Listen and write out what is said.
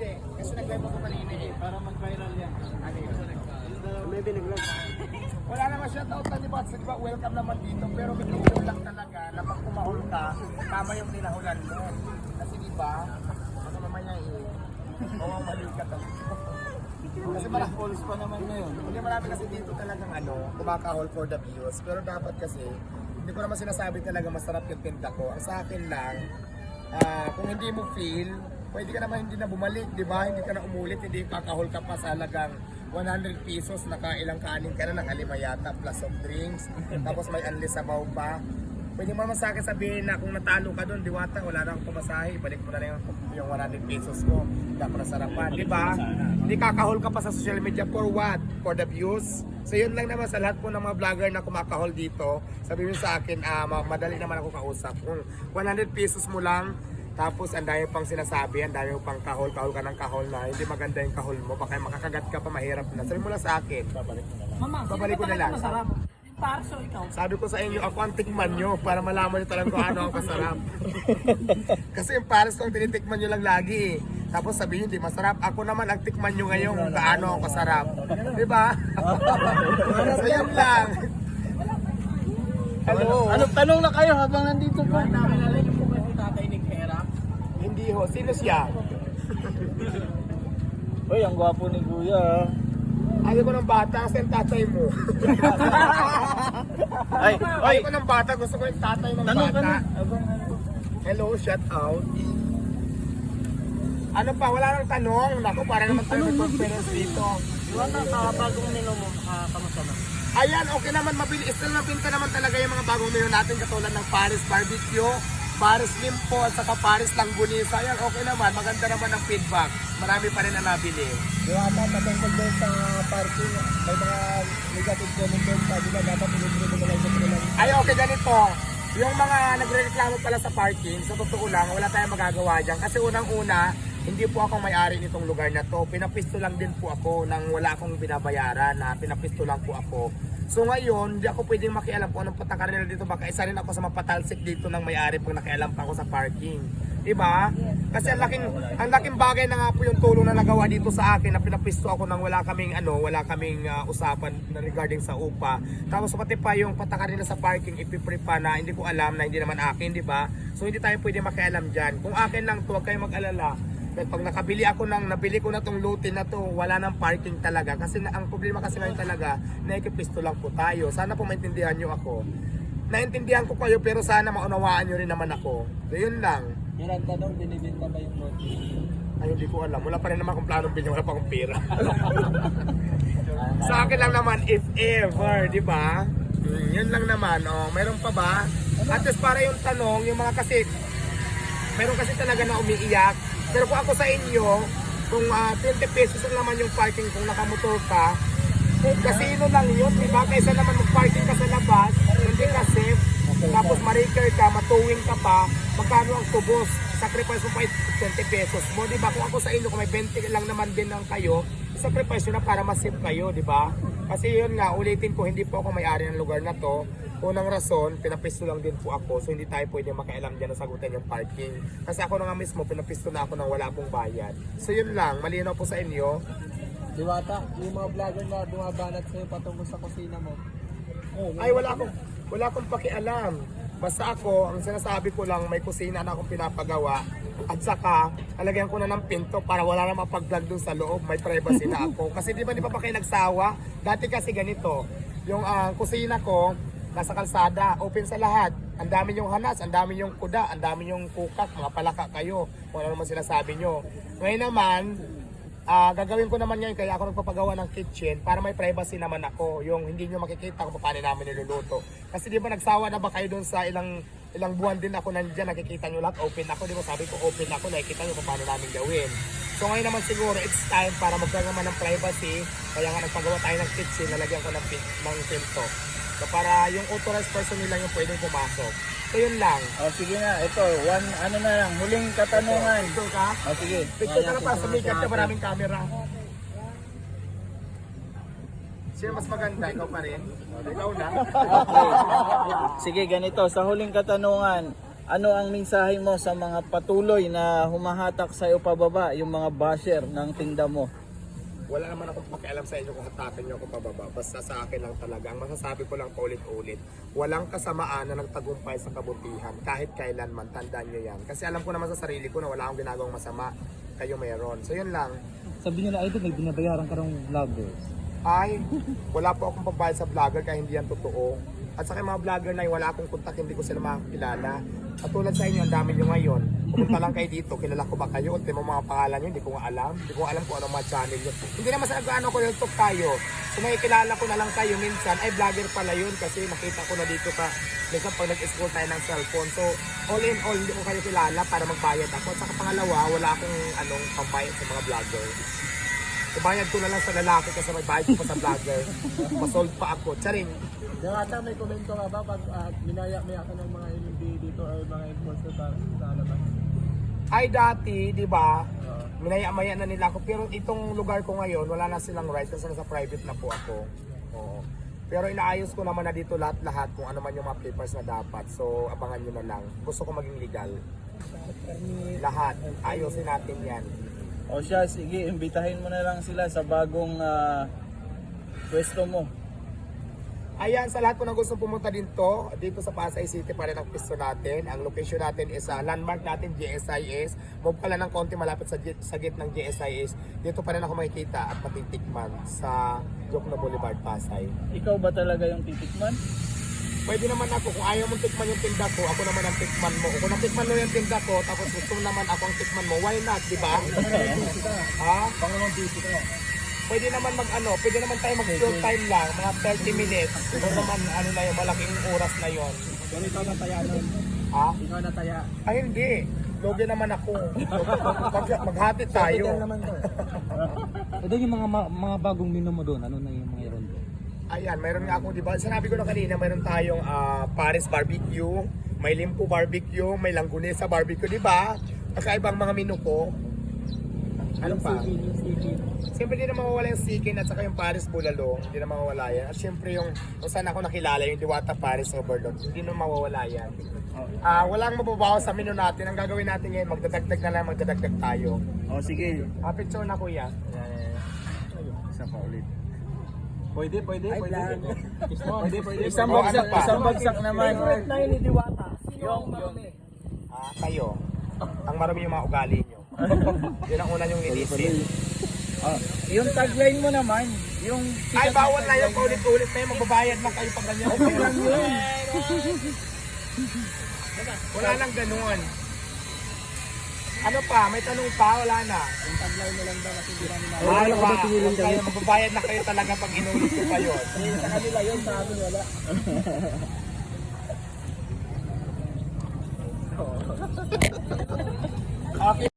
Hindi, kasi nag-live ako kanina eh. Para mag-viral yan. Ano yun? May biniglag. Wala naman shoutout na di ba? Di ba, welcome naman dito. Pero may tingin lang talaga na pag kumahol ka, tama yung tinahulan mo. Kasi di ba, baka mamaya eh, oo, mali ka to. Kasi marami, Calls pa naman na yun. hindi marami kasi dito talagang ano, kumakahol for the views. Pero dapat kasi, hindi ko naman sinasabi talaga masarap yung tinda ko. Ang sa akin lang, ah, kung hindi mo feel, pwede ka naman hindi na bumalik, di ba? Hindi ka na umulit, hindi kakahol ka pa sa halagang 100 pesos, nakailang kanin ka na, nakalima yata, plus of drinks, tapos may unli sabaw pa. Pwede mo naman sa akin sabihin na kung natalo ka doon, diwata, wala na akong pumasahe, balik mo na lang yung, yung 100 pesos mo. Hindi ako nasarapan, di ba? Hindi kakahol ka pa sa social media for what? For the views? So yun lang naman sa lahat po ng mga vlogger na kumakahol dito, sabihin sa akin, ah, ma- madali naman ako kausap. Kung 100 pesos mo lang, tapos ang dami pang sinasabi, ang dami pang kahol, kahol ka ng kahol na hindi maganda yung kahol mo, baka makakagat ka pa mahirap na. Sabi mo lang sa akin, Mama, Babalik ko na lang. Masarap. Yung parso, ikaw. Sabi ko sa inyo, ako ang tikman nyo para malaman nyo talaga kung ano ang kasarap. Kasi yung pares ko ang tinitikman nyo lang lagi eh. Tapos sabihin hindi masarap. Ako naman ang tikman nyo ngayon kung gaano ang kasarap. Di ba? so yun lang. Hello. Ano, tanong na kayo habang nandito po. Nakilala niyo po ba si Tatay Nick Hera? Hindi ho. Sino siya? Uy, ang gwapo ni Kuya. ah. Ayaw ko ng bata kasi yung tatay mo. Ay, ay, Ayaw ko ng bata. Gusto ko yung tatay ng tanong bata. na. Hello, shout out. Ano pa? Wala nang tanong. Naku, para naman tayo may conference dito. Iwan na, uh, bagong menu mo, uh, kamusta na? Ayan, okay naman, mabilis. Still nabinta naman talaga yung mga bagong menu natin katulad ng Paris Barbecue, Paris Limpo, at saka Paris Langgunisa. Ayan, okay naman. Maganda naman ang feedback. Marami pa rin na nabili. Diwata, patungkol doon sa parking, may mga negative comment doon. Sabi na dapat ilibre mo lang sa kanila. Ay, okay, ganito. Yung mga nagre-reklamo pala sa parking, sa totoo lang, wala tayong magagawa dyan. Kasi unang-una, hindi po ako may-ari nitong lugar na to. Pinapisto lang din po ako nang wala akong binabayaran na pinapisto lang po ako. So ngayon, hindi ako pwedeng makialam kung anong patakaran nila dito. Baka isa rin ako sa mapatalsik dito ng may-ari pag nakialam pa ako sa parking. Diba? Kasi ang laking, ang laking bagay na nga po yung tulong na nagawa dito sa akin na pinapisto ako nang wala kaming ano, wala kaming ah, usapan na regarding sa upa. Tapos pati pa yung patakaran nila sa parking ipipre pa na hindi ko alam na hindi naman akin, di ba? So hindi tayo pwede makialam diyan. Kung akin lang to, huwag kayong mag-alala. Pag nakabili ako ng, nabili ko na tong lutin na to, wala nang parking talaga. Kasi na, ang problema kasi ngayon talaga, naikipisto lang po tayo. Sana po maintindihan nyo ako. Naintindihan ko kayo pero sana maunawaan nyo rin naman ako. So yun lang. Yun ang tanong, binibinta ba yung lote? Ay, hindi ko alam. Wala pa rin naman akong planong bilhin. Wala pa akong pera. Sa akin lang naman, if ever, di ba? Mm, yun lang naman. Oh, meron pa ba? At least para yung tanong, yung mga kasi, meron kasi talaga na umiiyak. Pero kung ako sa inyo, kung ah, 20 pesos lang naman yung parking kung nakamotor ka, kung casino lang yun, di ba? Kaysa naman mag-parking ka sa labas, hindi ka safe, tapos ma-repair ka, matuwing ka pa, magkano ang tubos? Sacrifice mo pa yung 20 pesos mo, di ba? Kung ako sa inyo, kung may 20 lang naman din ng kayo, sacrifice na para ma-save kayo, di ba? Kasi yun nga, ulitin ko, hindi po ako may-ari ng lugar na to. Unang rason, pinapisto lang din po ako, so hindi tayo pwede makialam dyan na sagutin yung parking. Kasi ako na nga mismo, pinapisto na ako nang wala pong bayad. So yun lang, malinaw po sa inyo. Diwata, yung mga vlogger na bumabanat sa'yo patungkol sa kusina mo. Ay, wala akong, wala akong pakialam. Basta ako, ang sinasabi ko lang, may kusina na akong pinapagawa. At saka, alagyan ko na ng pinto para wala na mapag-vlog dun sa loob. May privacy na ako. Kasi di ba di pa pa kayo nagsawa? Dati kasi ganito, yung ah, kusina ko, nasa kalsada, open sa lahat. Ang dami yung hanas, ang dami yung kuda, ang dami yung kukak, mga palaka kayo. Kung ano naman sinasabi nyo. Ngayon naman, Ah, gagawin ko naman ngayon kaya ako nagpapagawa ng kitchen para may privacy naman ako. Yung hindi nyo makikita kung paano namin niluluto. Kasi di ba nagsawa na ba kayo dun sa ilang ilang buwan din ako nandiyan, nakikita nyo lahat, open ako. Di ba sabi ko open ako, nakikita nyo kung paano namin gawin. So ngayon naman siguro it's time para magkaroon naman ng privacy. Kaya nga nagpagawa tayo ng kitchen, nalagyan ko ng, ng pinto. So para yung authorized person nila yung pwedeng pumasok. So yun lang. Oh, sige na, ito, one, ano na lang, huling katanungan. Picture ka? Oh, sige. Picture ka na para sumikat ka, maraming camera. Sino mas maganda? Ikaw pa rin? Ikaw na? Sige, ganito, sa huling katanungan, ano ang mensahe mo sa mga patuloy na humahatak sa iyo pababa, yung mga basher ng tinda mo? Wala naman akong pakialam sa inyo kung hatakin niyo ako pababa. Basta sa akin lang talaga. Ang masasabi ko lang paulit-ulit, walang kasamaan na nagtagumpay sa kabutihan kahit kailanman. Tandaan niyo yan. Kasi alam ko naman sa sarili ko na wala akong ginagawang masama. Kayo meron. So yun lang. Sabi nila, idol, may binabayaran ka ng vloggers. Ay, wala po akong pambayad sa vlogger kaya hindi yan totoo. At sa mga vlogger na yun, wala akong kontak, hindi ko sila makakilala. At tulad sa inyo, ang dami nyo ngayon. Pumunta lang kayo dito, kilala ko ba kayo? Ultimo mga pangalan nyo, hindi ko nga alam. Hindi ko alam kung ano mga channel nyo. Hindi naman sa nag-ano ko YouTube tayo. So nakikilala ko na lang kayo minsan, ay vlogger pala yun kasi nakita ko na dito ka. Minsan pag nag-scroll tayo ng cellphone. So all in all, hindi ko kayo kilala para magbayad ako. At saka pangalawa, wala akong anong pambayad sa mga vlogger. Ibayad ko na lang sa lalaki kasi may bayad ko pa sa vlogger. Masold pa ako. Charing. Dewata, may komento ka ba pag uh, minaya-maya ka ng mga NMB dito o mga enforcer sa, sa labas? Ay dati, di ba? Minaya-maya na nila ako. Pero itong lugar ko ngayon, wala na silang right kasi nasa private na po ako. Oo. Pero inaayos ko naman na dito lahat-lahat kung ano man yung mga papers na dapat. So, abangan nyo na lang. Gusto ko maging legal. Lahat. Ayosin natin yan. O siya, sige, imbitahin mo na lang sila sa bagong ah, pwesto mo. Ayan, sa lahat po ng gusto pumunta dito, dito sa Pasay City pa rin ang pisto natin. Ang location natin is sa landmark natin, GSIS. Move ka lang ng konti malapit sa, sa gate ng GSIS. Dito pa rin ako makikita at matitikman sa Jokno Boulevard, Pasay. Ikaw ba talaga yung titikman? Pwede naman ako, kung ayaw mong tikman yung tinda ko, ako naman ang tikman mo. Kung natikman mo yung tinda ko, tapos gusto naman ako ang tikman mo, why not, di ba? ha? Baka naman busy ka. Pwede naman mag ano, pwede naman tayo mag short time lang, mga 30 minutes. Kung naman ano na yun, malaking oras na yon. Pero ikaw nataya nun. Ha? Ikaw nataya. Ay hindi. Logi naman ako. Mag, maghati tayo. Capital naman to. Yung mga ma- mga bagong menu mo doon, ano na yung mga ron doon? Ayan, mayroon nga akong, di ba? Sinabi ko na kanina, mayroon tayong ah, Paris barbecue, may limpo barbecue, may langgunesa barbecue, di ba? Kakaibang mga menu ko. Ano pa? Siyempre hindi na mawawala yung Sikin at saka yung Paris Bulalo, hindi na mawawala yan. At siyempre yung kung saan ako nakilala, yung Diwata Paris Overload, hindi na mawawala yan. Ah, walang mababawas sa menu natin. Ang gagawin natin ngayon, magdadagdag na lang, magdadagdag tayo. O sige, Ah, picture na kuya. isa pa ulit. Pwede, pwede, pwede. Pwede, pwede. Isang O, bagsak, ano pa? isang bagsak naman. Favorite na yun ni Diwata. Sino Yung- ang marami? Ah, kayo. Ang marami yung mga ugali. Yun ang una yung linisin. Ah, yung tagline mo naman, yung Ay, bawal na yung paulit-ulit na yung magbabayad lang kayo pag ganyan. Wala nang ganun. Ano pa? May tanong pa? Wala na. Yung tagline mo lang ba kasi hindi namin na. Ay, pa. Huwag kayo, magbabayad na kayo talaga pag inulit ko pa yun. Sa kanila yun, sa amin wala. Okay.